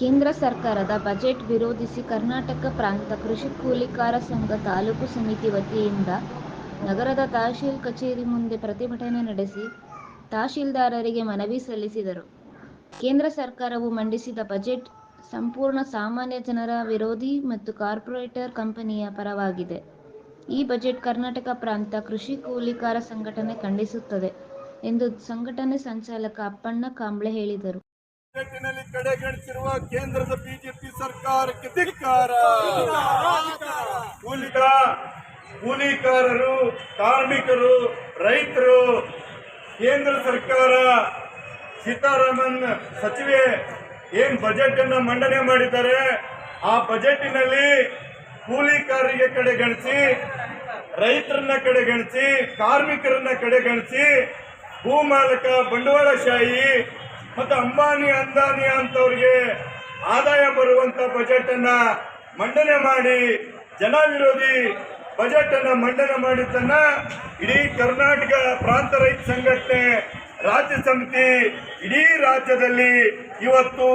ಕೇಂದ್ರ ಸರ್ಕಾರದ ಬಜೆಟ್ ವಿರೋಧಿಸಿ ಕರ್ನಾಟಕ ಪ್ರಾಂತ ಕೃಷಿ ಕೂಲಿಕಾರ ಸಂಘ ತಾಲೂಕು ಸಮಿತಿ ವತಿಯಿಂದ ನಗರದ ತಹಶೀಲ್ ಕಚೇರಿ ಮುಂದೆ ಪ್ರತಿಭಟನೆ ನಡೆಸಿ ತಹಶೀಲ್ದಾರರಿಗೆ ಮನವಿ ಸಲ್ಲಿಸಿದರು. ಕೇಂದ್ರ ಸರ್ಕಾರವು ಮಂಡಿಸಿದ ಬಜೆಟ್ ಸಂಪೂರ್ಣ ಸಾಮಾನ್ಯ ಜನರ ವಿರೋಧಿ ಮತ್ತು ಕಾರ್ಪೊರೇಟರ್ ಕಂಪನಿಯ ಪರವಾಗಿದೆ. ಈ ಬಜೆಟ್ ಕರ್ನಾಟಕ ಪ್ರಾಂತ ಕೃಷಿ ಕೂಲಿಕಾರ ಸಂಘಟನೆ ಖಂಡಿಸುತ್ತದೆ ಎಂದು ಸಂಘಟನೆ ಸಂಚಾಲಕ ಅಪ್ಪಣ್ಣ ಕಾಂಬ್ಳೆ ಹೇಳಿದರು. ಬಜೆಟ್ಟಿನಲ್ಲಿ ಕಡೆಗಣಿಸಿರುವ ಕೇಂದ್ರದ ಬಿಜೆಪಿ ಸರ್ಕಾರಕ್ಕೆ ಧಿಕ್ಕಾರ. ಕೂಲಿಕ ಕೂಲಿಕಾರರು ಕಾರ್ಮಿಕರು, ರೈತರು, ಕೇಂದ್ರ ಸರ್ಕಾರ, ಸೀತಾರಾಮನ್ ಸಚಿವೆ ಏನ್ ಬಜೆಟ್ ಅನ್ನ ಮಂಡನೆ ಮಾಡಿದ್ದಾರೆ, ಆ ಬಜೆಟಿನಲ್ಲಿ ಕೂಲಿಕಾರರಿಗೆ ಕಡೆಗಣಿಸಿ ರೈತರನ್ನ ಕಡೆಗಣಿಸಿ ಕಾರ್ಮಿಕರನ್ನ ಕಡೆಗಣಿಸಿ ಭೂಮಾಲಕ ಬಂಡವಾಳಶಾಹಿ ಮತ್ತು ಅಂಬಾನಿ, ಅಂದಾನಿ ಅಂತವ್ರಿಗೆ ಆದಾಯ ಬರುವಂತ ಬಜೆಟ್ ಅನ್ನ ಮಂಡನೆ ಮಾಡಿ ಜನ ವಿರೋಧಿ ಬಜೆಟ್ ಅನ್ನ ಮಂಡನೆ ಮಾಡಿದ್ದನ್ನು ಇಡೀ ಕರ್ನಾಟಕ ಪ್ರಾಂತ ರೈತ ಸಂಘಟನೆ, ರಾಜ್ಯ ಸಮಿತಿ ಇಡೀ ರಾಜ್ಯದಲ್ಲಿ ಇವತ್ತು